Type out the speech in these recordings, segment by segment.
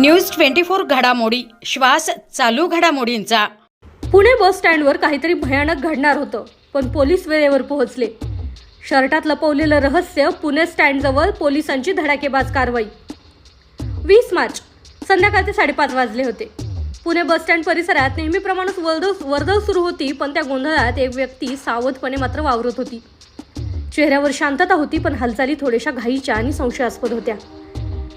News twenty four घडामोडी. श्वास चालू घडामोडींचा. पुणे बस स्टँडवर काहीतरी भयानक घडणार होतं पण पोलीस वेळेवर पोहोचले. शर्टात लपवलेलं रहस्य पुणे स्टँडजवळ पोलिसांची धडाकेबाज कारवाई. वीस मार्च संध्याकाळचे साडेपाच वाजले होते. पुणे बस स्टँड परिसरात नेहमीप्रमाणेच वर्दळ वर्दळ सुरू होती पण त्या गोंधळात एक व्यक्ती सावधपणे मात्र वावरत होती. चेहऱ्यावर शांतता होती पण हालचाली थोड्याशा घाईच्या आणि संशयास्पद होत्या.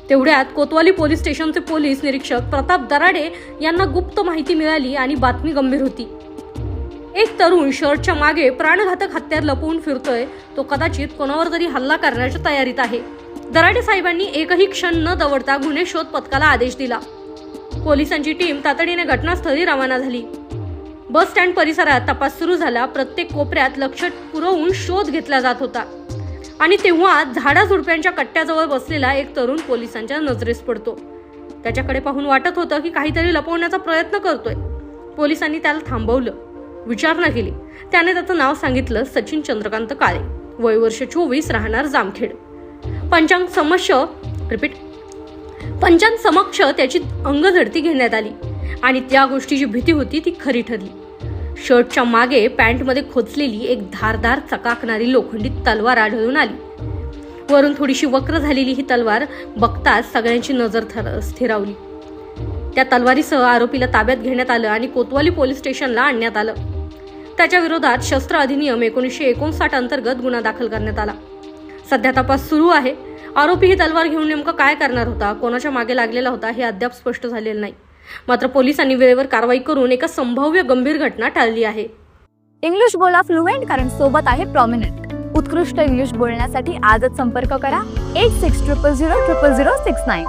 तेवढ्यात कोतवाली पोलीस स्टेशनचे पोलीस निरीक्षक प्रताप दराडे यांना गुप्त माहिती मिळाली आणि बातमी गंभीर होती. एक तरुण शर्टच्या मागे प्राणघातक हत्यार लपवून फिरतोय. तो कदाचित कोणावर तरी हल्ला करण्याच्या तयारीत आहे. दराडे साहेबांनी एकही क्षण न दवडता गुन्हे शोध पथकाला आदेश दिला. पोलिसांची टीम तातडीने घटनास्थळी रवाना झाली. बस स्टँड परिसरात तपास सुरू झाला. प्रत्येक कोपऱ्यात लक्ष पुरवून शोध घेतला जात होता. आणि तेव्हा झाडाझुडप्यांच्या कट्ट्याजवळ बसलेला एक तरुण पोलिसांच्या नजरेस पडतो. त्याच्याकडे पाहून वाटत होतं की काहीतरी लपवण्याचा प्रयत्न करतोय. पोलिसांनी त्याला थांबवलं. विचारणा केली. त्याने त्याचं नाव सांगितलं सचिन चंद्रकांत काळे. वय वर्ष चोवीस राहणार जामखेड. पंचांग समक्ष रिपीट पंचांग समक्ष त्याची अंगझडती घेण्यात आली आणि त्या गोष्टीची भीती होती ती खरी ठरली. शर्टच्या मागे पॅन्टमध्ये खोचलेली एक धारदार चकाकणारी लोखंडी तलवार आढळून आली. वरून थोडीशी वक्र झालेली ही तलवार बघताच सगळ्यांची नजर थर- स्थिरावली. त्या तलवारीसह आरोपीला ताब्यात घेण्यात आलं आणि कोतवाली पोलीस स्टेशनला आणण्यात आलं. त्याच्या विरोधात शस्त्र अधिनियम एकोणीसशे एकोणसाठ अंतर्गत गुन्हा दाखल करण्यात आला. सध्या तपास सुरू आहे. आरोपी ही तलवार घेऊन नेमकं काय करणार होता? कोणाच्या मागे लागलेला होता? हे अद्याप स्पष्ट झालेलं नाही. मात्र पोलिसांनी वेळेवर कारवाई करून एका संभाव्य गंभीर घटना टाळली आहे. इंग्लिश बोला फ्लुएंट कारण सोबत आहे प्रॉमिनंट उत्कृष्ट इंग्लिश बोलण्यासाठी आजच संपर्क करा. Eight six triple zero triple zero six nine